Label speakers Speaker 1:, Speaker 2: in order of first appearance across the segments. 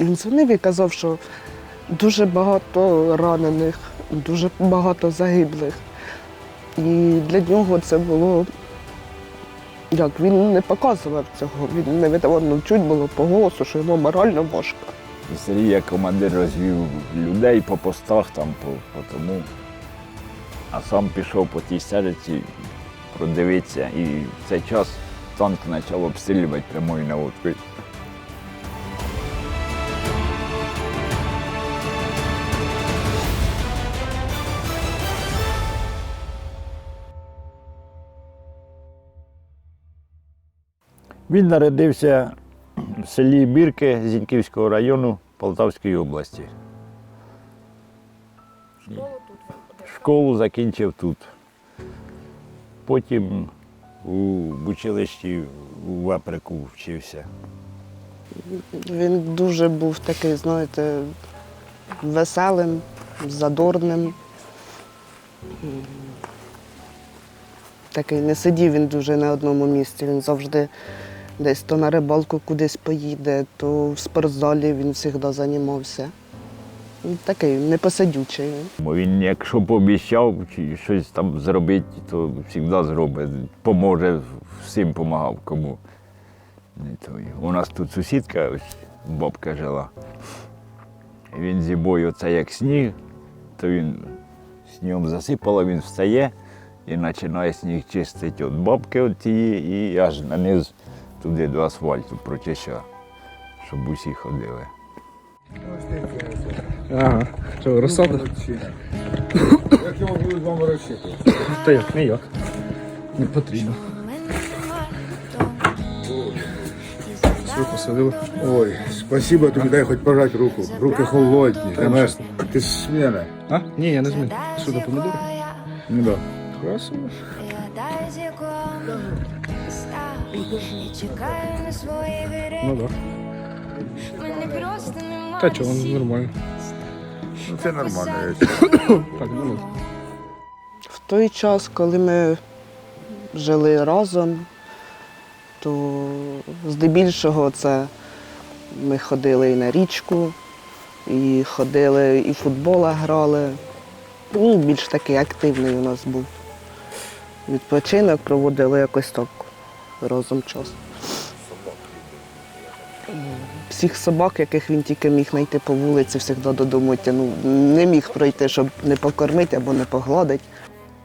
Speaker 1: Дзвонив і казав, що дуже багато ранених, дуже багато загиблих. І для нього це було. Як він не показував цього, він не видавав, ну чуть було по голосу, що йому морально важко.
Speaker 2: Сергій як командир розвів людей по постах там, по, по тому. А сам пішов по тій стежиці продивитися. І в цей час танк почав обстрілювати прямою наводкою. Він народився в селі Бірки Зіньківського району Полтавської області. Школу закінчив тут. Потім у училищі у Ваприку вчився.
Speaker 1: Він дуже був такий, знаєте, веселим, задорним. Такий не сидів він дуже на одному місці. Він завжди десь то на рибалку кудись поїде, то в спортзалі він завжди займався. Він Такий непосидючий. він.
Speaker 2: Якщо пообіцяв щось там зробити, то завжди зробить. Поможе, всім допомагав кому. У нас тут сусідка, бабка жила. Він зібою це як сніг, то він снігом засипало, він встає і починає сніг чистити від бабки от тієї і аж наниз туди до асфальту прочищав, щоб усі ходили.
Speaker 3: Ага. Що, розсада?
Speaker 4: Як його будуть вам розчитувати?
Speaker 3: Та як, ніяк. Не потрібно. Все, посадили.
Speaker 4: Ой, спасибо тобі, дай хоч пожати руку. Руки холодні. Ти, знаєш, ти ж з мене.
Speaker 3: А? Ні, я не зміню. Сюди помидори?
Speaker 4: Ну да.
Speaker 3: Красиво. Ну да. Та чого, нормально.
Speaker 4: Ну це нормально. я
Speaker 3: Так, ну.
Speaker 1: В той час, коли ми жили разом, то здебільшого це ми ходили і на річку, і ходили, і в футбола грали. Ну, більш такий активний у нас був. Відпочинок проводили якось так разом час. Всіх собак, яких він тільки міг знайти по вулиці, завжди додому тягнув. Не міг пройти, щоб не покормити або не погладити.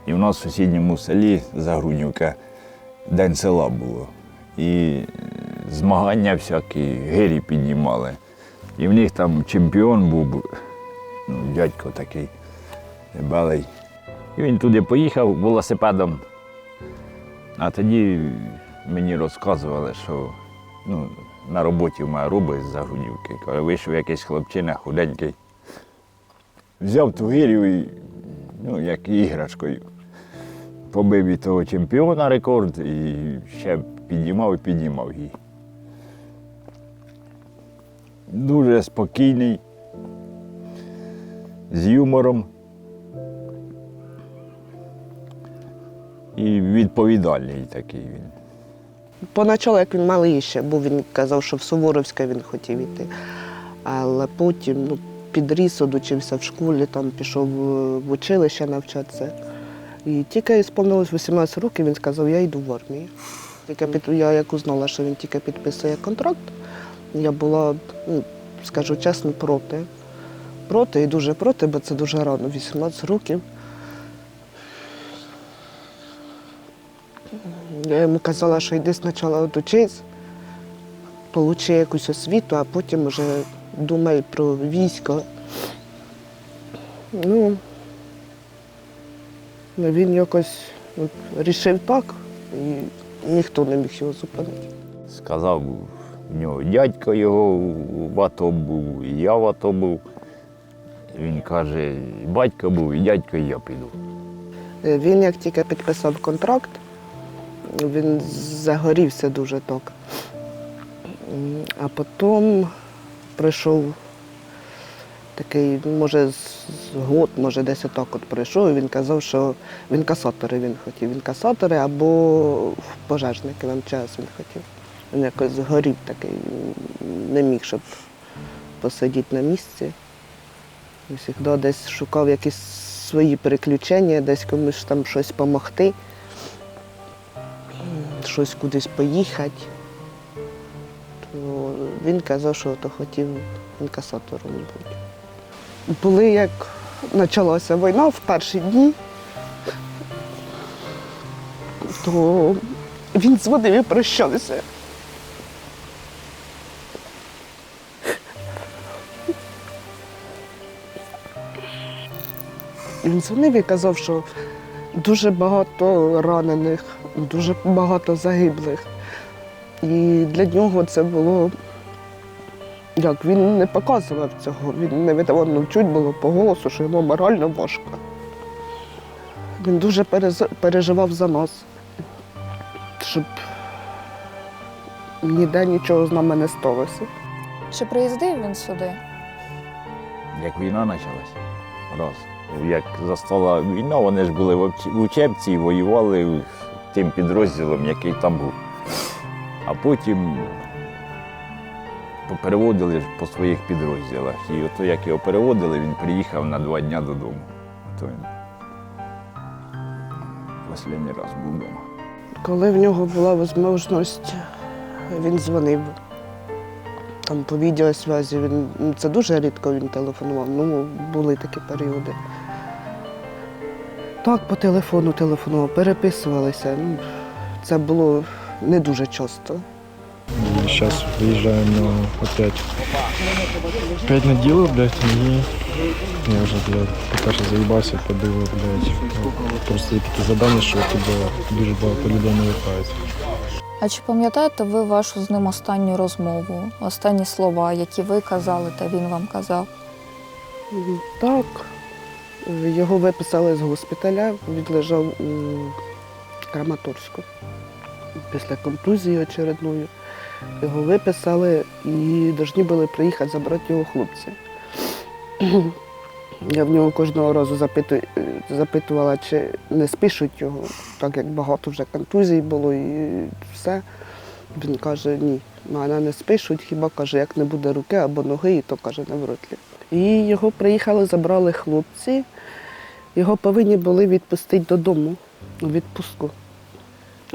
Speaker 2: І в нас в сусідньому селі Загруднівка День села було. І змагання всякі, гирі піднімали. І в них там чемпіон був, ну, дядько такий, белий. І він туди поїхав велосипедом. А тоді мені розказували, що ну, на роботі в мене робить з Загруднівки. Коли вийшов якийсь хлопчина худенький, взяв ту гирю і ну, як іграшкою. Побив і того чемпіона рекорд і ще підіймав і підіймав її. Дуже спокійний, з юмором і відповідальний такий він.
Speaker 1: Поначалу, як він малий ще був, він казав, що в Суворовське він хотів іти. Але потім ну, підріс, одучився в школі, там пішов е, в училище навчатися. І тільки сповнилось 18 років, він сказав, я йду в армію. Тільки під, я як узнала, що він тільки підписує контракт, я була, ну, скажу чесно, проти. Проти і дуже проти, бо це дуже рано, 18 років. Я йому казала, що йди спочатку отучись, получи якусь освіту, а потім вже думай про військо. Ну, ну, він якось от, рішив так, і ніхто не міг його зупинити.
Speaker 2: Сказав, в нього дядько його в АТО був, і я в АТО був. Він каже, батько був, і дядько, і я піду.
Speaker 1: Е, Він як тільки підписав контракт, він загорівся дуже так. А потім прийшов такий, може, год, може, десь отак от прийшов, і він казав, що він касатори він хотів. Він касатори або пожежники в МЧС він хотів. Він якось згорів такий, не міг, щоб посидіти на місці. Завжди десь шукав якісь свої приключення, десь комусь там щось допомогти, щось кудись поїхати. То він казав, що то хотів інкасатором бути. Були як почалася війна в перші дні, то він дзвонив і прощався. Він дзвонив і казав, що дуже багато ранених, дуже багато загиблих. І для нього це було як він не показував цього, він не видавав, ну чуть було по голосу, що йому морально важко. Він дуже переживав за нас, щоб ніде нічого з нами не сталося.
Speaker 5: Чи приїздив він сюди?
Speaker 2: Як війна почалася. Раз. Як застала війна, вони ж були в в учебці і воювали тим підрозділом, який там був. А потім переводили по своїх підрозділах. І ото як його переводили, він приїхав на два дні додому. То він останній раз був вдома.
Speaker 1: Коли в нього була можливість, він дзвонив. Там по відеосвязі він ну, це дуже рідко він телефонував. Ну, були такі періоди. Так, по телефону телефонував, переписувалися. Ну, це було не дуже часто.
Speaker 3: Сейчас выезжаем на опять. Опять на дело, блядь, и я уже, блядь, по-перше, заїбався, по-друге, блядь, просто є такі задання, що тебе дуже багато людей не вихається.
Speaker 5: А чи пам'ятаєте ви вашу з ним останню розмову, останні слова, які ви казали та він вам казав?
Speaker 1: Так. Його виписали з госпіталя, він лежав у Краматорську. Після контузії очередної. Його виписали і повинні були приїхати забрати його хлопці. Я в нього кожного разу запиту- запитувала, чи не спишуть його, так як багато вже контузій було і все. Він каже, ні, мене не спишуть, хіба каже, як не буде руки або ноги, то каже, навряд ли. І його приїхали, забрали хлопці. Його повинні були відпустити додому у відпустку.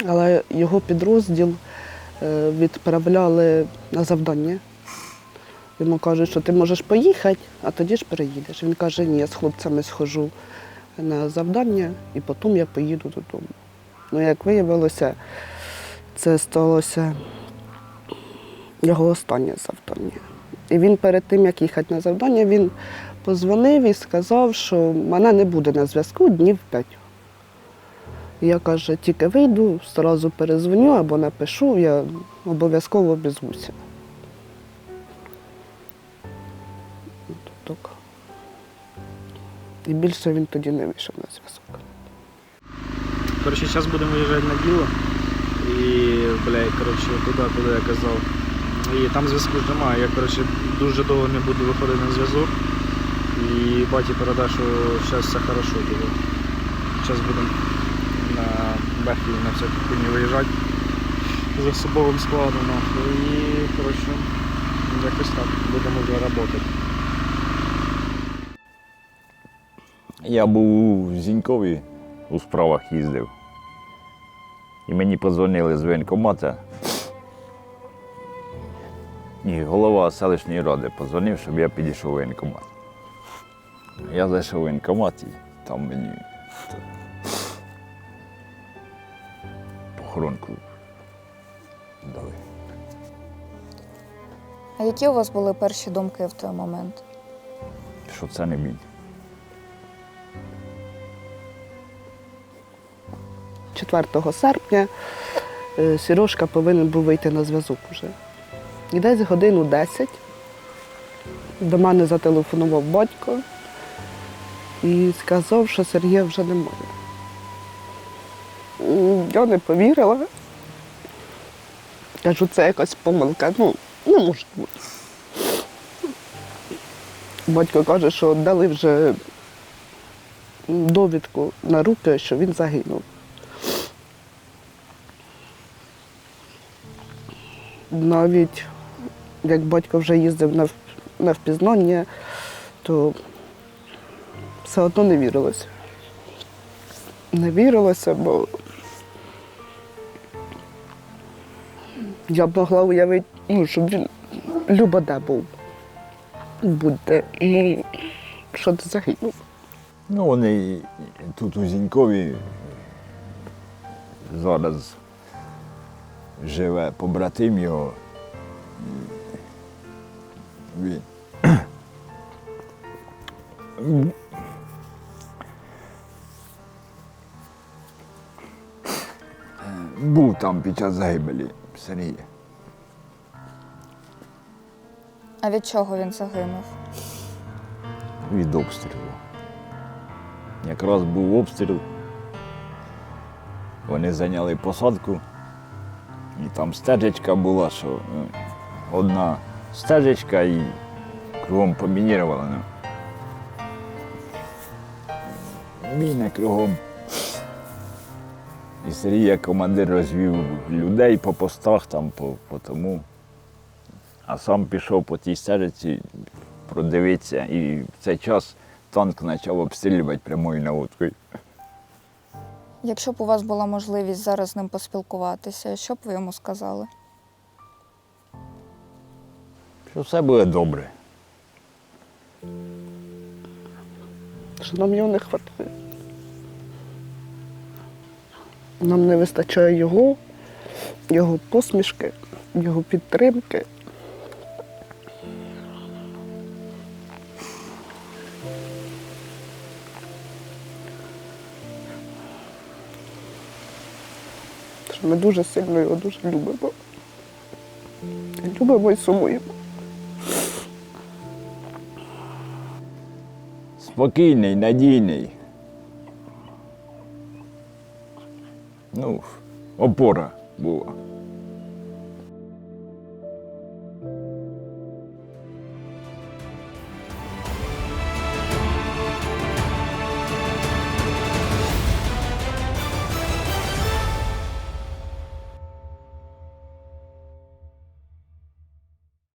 Speaker 1: Але його підрозділ е, відправляли на завдання. Йому кажуть, що ти можеш поїхати, а тоді ж переїдеш. Він каже, ні, я з хлопцями схожу на завдання і потім я поїду додому. Ну, як виявилося, це сталося його останнє завдання. І він перед тим, як їхати на завдання, він позвонив і сказав, що мене не буде на зв'язку днів п'ять. Я каже, тільки вийду, одразу перезвоню або напишу, я обов'язково обізвуся. І більше він тоді не вийшов на зв'язок.
Speaker 6: Коротше, зараз будемо виїжджати на діло. І, блядь, коротше, туди, куди я казав. І там зв'язку ж немає. Я коротше, дуже довго не буду виходити на зв'язок. І баті передав, що зараз все хорошо буде. Зараз будемо на Бехлі на всяку хуйню виїжджати з особовим складом. І, коротше, якось так будемо вже працювати.
Speaker 2: Я був у Зінькові у справах їздив. І мені подзвонили з воєнкомата. Ні, голова селищної ради подзвонив, щоб я підійшов у воєнкомат. Я зайшов у воєнкомат і там мені похоронку дали.
Speaker 5: А які у вас були перші думки в той момент?
Speaker 2: Що це не мій.
Speaker 1: 4 серпня е, Сережка повинен був вийти на зв'язок вже. І десь годину 10 до мене зателефонував батько і сказав, що Сергія вже немає. Я не повірила. Кажу, це якась помилка. Ну, не може бути. Батько каже, що дали вже довідку на руки, що він загинув. Навіть як батько вже їздив на на впізнання, то все одно не вірилося. Не вірилося, бо я б могла уявити, ну, щоб він любо-де був. Будь-де. Ну, що ти загинув.
Speaker 2: Ну, вони тут у Зінькові зараз живе побратим його. Він. Був там під час загибелі Сергія.
Speaker 5: А від чого він загинув?
Speaker 2: від обстрілу. Якраз був обстріл. Вони зайняли посадку, і там стежечка була, що ну, одна стежечка і кругом помінірувала. Ну. Міни кругом. І Сергій, як командир, розвів людей по постах, там, по, по тому. А сам пішов по тій стежці продивитися. І в цей час танк почав обстрілювати прямою наводкою.
Speaker 5: Якщо б у вас була можливість зараз з ним поспілкуватися, що б ви йому сказали?
Speaker 2: Що все буде добре.
Speaker 1: що нам його не вистачає. Нам не вистачає його, його посмішки, його підтримки. Ми дуже сильно його дуже любимо. Любимо і сумуємо.
Speaker 2: Спокійний, надійний. Ну, опора була.